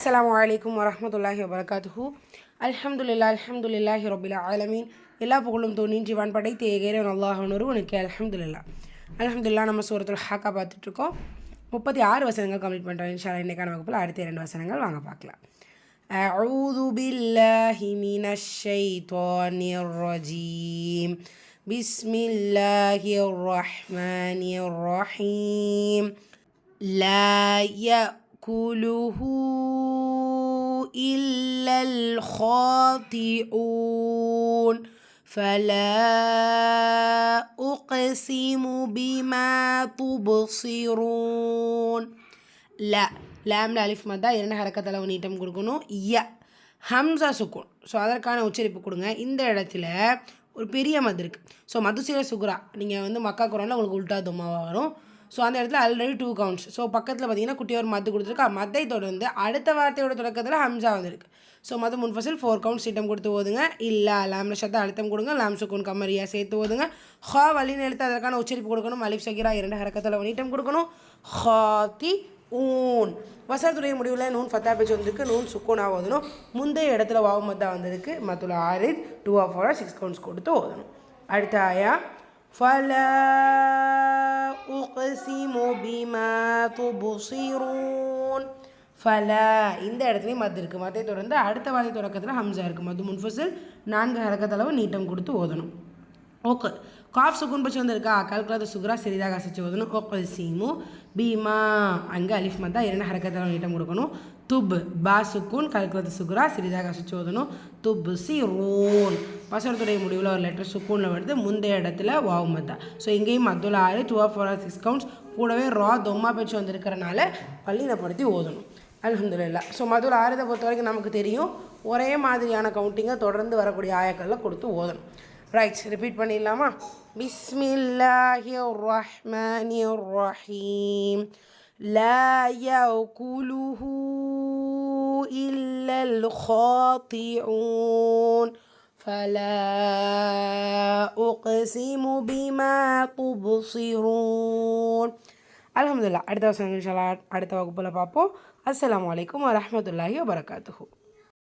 அஸ்ஸலாமு அலைக்கும் வரஹ்மத்துல்லாஹி வபரகாத்துஹு அல்ஹம்துலில்லா அல்ஹம்துலில்லாஹி ரபில் ஆலமீன் எல்லா புகழும் தோன்றின்றி வான் படைத்து ஏகேரன் அல்லாஹன் ஒருவனுக்கு அல்ஹம்துலில்லா அல்ஹம்துலில்லா நம்ம சூரத்துல் ஹாக்கா பார்த்துட்ருக்கோம் முப்பத்தி ஆறு வசனங்கள் கம்ப்ளீட் பண்ணுறோம் இன்ஷா அல்லாஹ் இன்னைக்கான வகுப்பில் அடுத்த இரண்டு வசனங்கள் வாங்க பார்க்கலாம் أعوذ بالله من الشيطان الرجيم بسم الله الرحمن الرحيم لا يأكله إلا الخاطئون فلا أقسم بما تبصرون ல லேம்ல அலிஃப் மத்தா இரண்டு ஹரக்கத்தில் நீட்டம் கொடுக்கணும் ய ஹம்சா சுக்கூன் ஸோ அதற்கான உச்சரிப்பு கொடுங்க இந்த இடத்துல ஒரு பெரிய மது இருக்குது ஸோ மதுசீர சுகுரா நீங்கள் வந்து மக்கா குரானில் உங்களுக்கு உல்டா தும்மாவாக வரும் ஸோ அந்த இடத்துல ஆல்ரெடி டூ கவுண்ட்ஸ் ஸோ பக்கத்தில் பார்த்தீங்கன்னா குட்டியோர் மத்து கொடுத்துருக்கு. மத்தை தொடர்ந்து அடுத்த வார்த்தையோட தொடக்கத்தில் ஹம்சா வந்திருக்கு. ஸோ மது முன்ஃபசில் ஃபோர் கவுண்ட்ஸ் சீட்டம் கொடுத்து ஓதுங்க. இல்லை லாம் சத்த அழுத்தம் கொடுங்க. லாம் சுக்கூன் கம்மரியா சேர்த்து ஓதுங்க. ஹா வலின்னு எழுத்து அதற்கான உச்சரிப்பு கொடுக்கணும். அலிஃப் சகிரா இரண்டு ஹரக்கத்தில் நீட்டம் கொடுக்கணும். ஹாத்தி ஊன். வசனத்துடைய முடிவில் நூன் ஃபத்தா பேச்சு வந்திருக்கு. நூன் சுக்கூனா ஓதணும். முந்தைய இடத்துல வாவு மத்தா வந்திருக்கு. மத்துல ஆறு two of four six counts கொடுத்து ஓதணும். அடுத்த ஆயா? فلا أقسم بما تبصرون ஃபலா இந்த இடத்துலையும் மத்து இருக்குது மத்தை தொடர்ந்து அடுத்த வார்த்தை தொடக்கத்தில் ஹம்சா இருக்குது மது முன்ஃபசில் நான்கு ஹரக்கத்தளவு நீட்டம் கொடுத்து ஓதணும் ஓகே காஃப் சுகுன் பச்சு வந்திருக்கா? கல்குலாத சுகுரா சிறிதாக அசைச்சு ஓதணும் ஓக்கல் சீமு பீமா அங்கே அலிஃப் மத்தா இரண்டு ஹரக்கத்தளவு நீட்டம் கொடுக்கணும்? துப் பா சுக்குன் கலக்கிறது சுகுரா சிறிதாக அசைச்சு ஓதணும் துப்பு சி ரோன். வசனத்துடைய முடிவில் ஒரு லெட்டர் சுக்கூனில் வருது. முந்தைய இடத்துல வாவு மத்தா ஸோ இங்கேயும் மத்துல ஆறு two of four six counts கூடவே ரா தொம்மா பேச்சு வந்திருக்கிறனால பள்ளியினப்படுத்தி ஓதணும். அலமதுல்லா ஸோ மதுரை ஆறுதை பொறுத்த வரைக்கும் நமக்கு தெரியும். ஒரே மாதிரியான கவுண்டிங்கை தொடர்ந்து வரக்கூடிய ஆயக்கல்ல கொடுத்து ஓதணும். ரைட் ரிப்பீட் பண்ணிடலாமா பிஸ்மில்லாஹி ரஹ்மானி ரஹீம் لا يأكله إلا الخاطئون فلا أقسم بما تبصرون அலமதுல்லா அடுத்த வசனம் இன்ஷால்லா அடுத்த வகுப்பில் பார்ப்போம் அஸ்ஸலாமு அலைக்கும் வரஹமத்துல்லாஹி வபரகாத்துஹூ